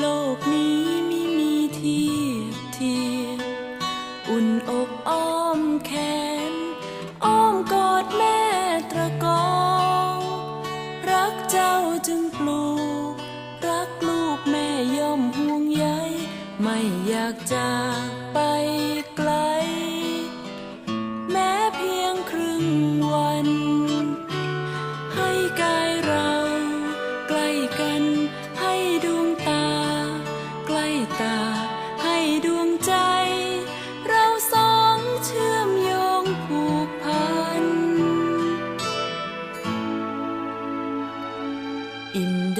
โลกนี้ไม่มีเทียบเทียมอุ่นอกอ้อมแขน อ้อมกอดแม่ตะกอง รักเจ้าจึงปลูก รักลูกแม่ยอมห่วงใยไม่อยากจากไปไกล แม้เพียงครึ่งวัน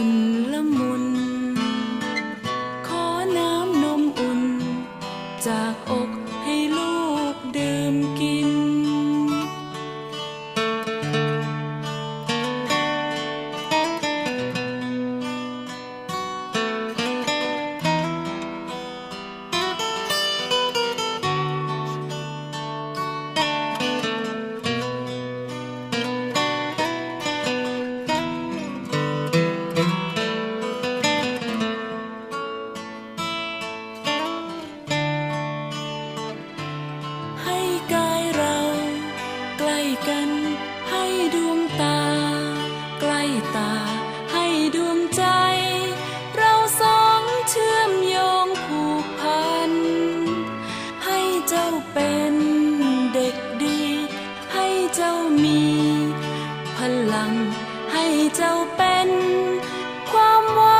อุ่ ตาให้ดวงใจ เราสองเชื่อมโยงผูกพัน ให้เจ้าเป็นเด็กดี ให้เจ้ามี พลังให้เจ้าเป็น ความหวังของ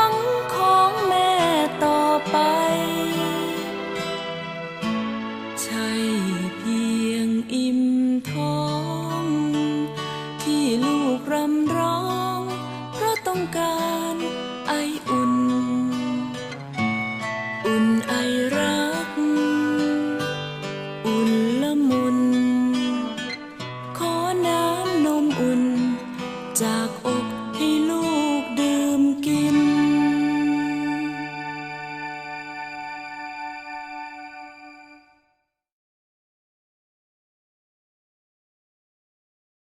กรำร้อง เพราะต้องการไออุ่น อุ่นไอรัก อุ่นละมุน ขอน้ำนมอุ่นจากอก